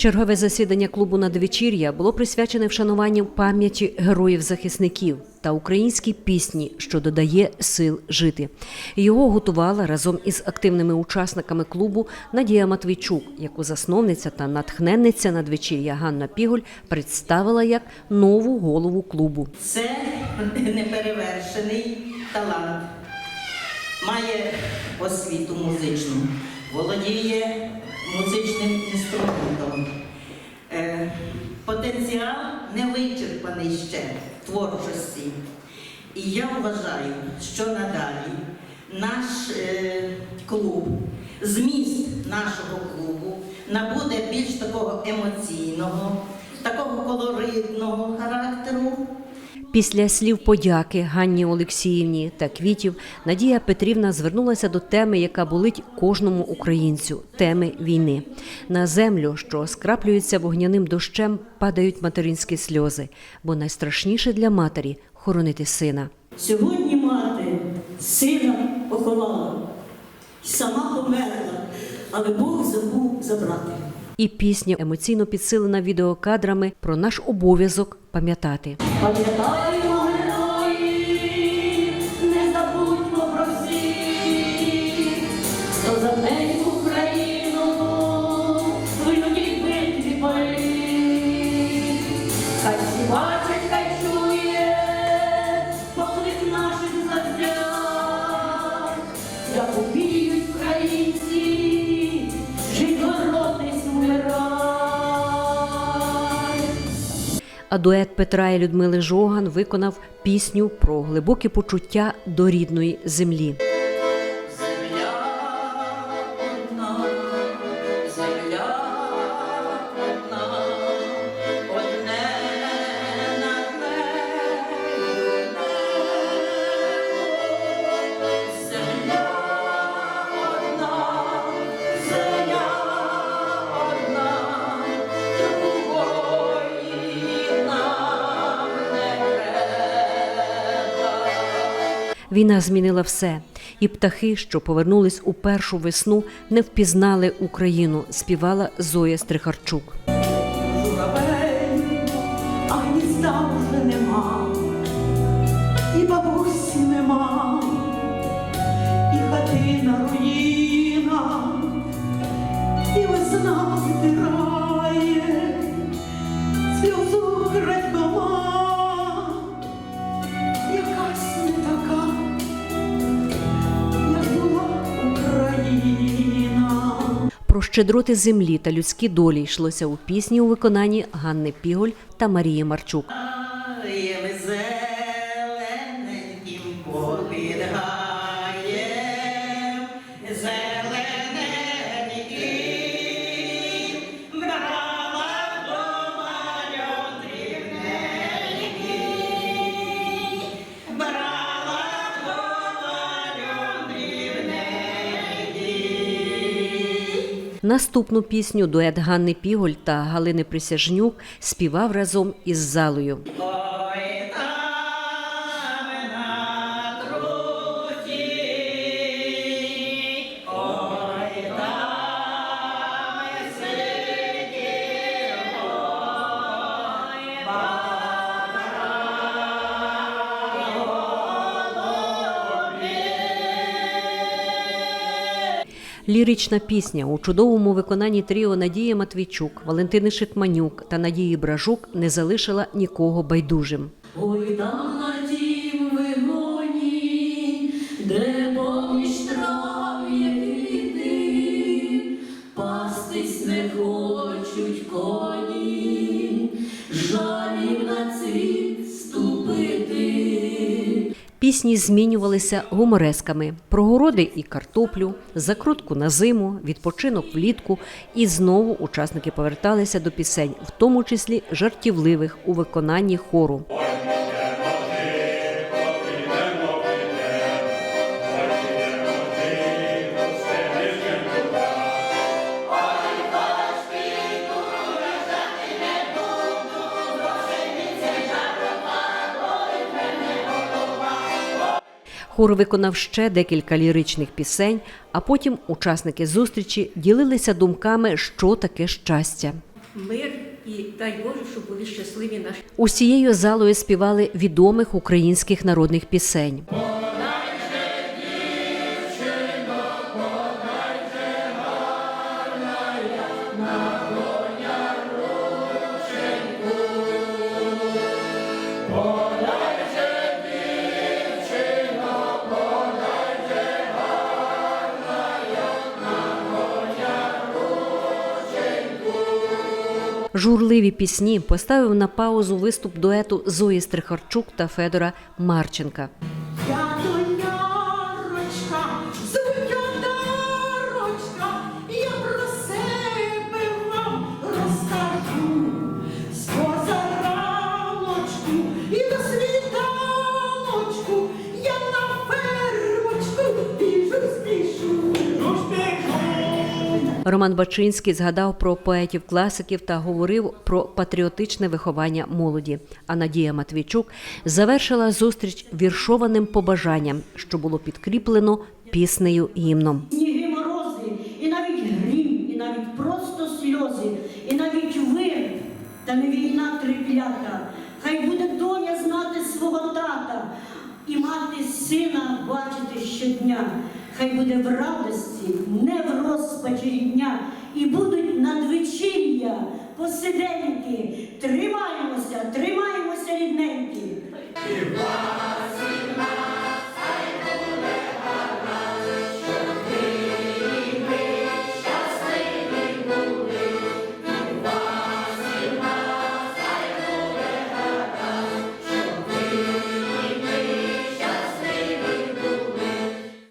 Чергове засідання клубу надвечір'я було присвячене вшануванню пам'яті героїв-захисників та українській пісні, що додає сил жити. Його готувала разом із активними учасниками клубу Надія Матвійчук, яку засновниця та натхненниця надвечір'я Ганна Пігуль представила як нову голову клубу. Це неперевершений талант. Має освіту музичну, володіє музичним інструментом. Е, Потенціал не вичерпаний ще творчості. І я вважаю, що надалі наш е, клуб, зміст нашого клубу набуде більш такого емоційного, такого колоритного характеру. Після слів подяки Ганні Олексіївні та квітів Надія Петрівна звернулася до теми, яка болить кожному українцю теми війни. На землю, що скраплюється вогняним дощем, падають материнські сльози, бо найстрашніше для матері хоронити сина. Сьогодні мати сина поховала, сама померла, але Бог забув забрати. І пісня емоційно підсилена відеокадрами про наш обов'язок пам'ятати. Пам'ятаємо А дует Петра і Людмили Жоган виконав пісню про глибокі почуття до рідної землі. Війна змінила все, і птахи, що повернулись у першу весну, не впізнали Україну. Співала Зоя Стрихарчук. Руїна, і весна здирає, щедроти землі та людські долі йшлося у пісні у виконанні Ганни Піголь та Марії Марчук. Наступну пісню дует Ганни Піголь та Галини Присяжнюк співав разом із залою. Лірична пісня у чудовому виконанні тріо Надії Матвійчук, Валентини Шитманюк та Надії Бражук не залишила нікого байдужим. Ой, там Пісні змінювалися гуморесками про городи і картоплю, закрутку на зиму, відпочинок влітку. І знову учасники поверталися до пісень, в тому числі жартівливих у виконанні хору. Хор виконав ще декілька ліричних пісень, а потім учасники зустрічі ділилися думками, що таке щастя. мир і дай Боже, щоб були щасливі наші. Усією залою співали відомих українських народних пісень. Журливі пісні поставив на паузу виступ дуету Зої Стрихарчук та Федора Марченка. Роман Бачинський згадав про поетів-класиків та говорив про патріотичне виховання молоді. А Надія Матвійчук завершила зустріч віршованим побажанням, що було підкріплено піснею гімном. сніги морози, і навіть грім, і навіть просто сльози, і навіть вир, та не війна триклята. Хай буде доня знати свого тата і мати сина бачити щодня. Хай буде в радості, не в розпачі дня, і будуть надвечір'я посиденьки. Тримаємося, тримаємося рідненькі.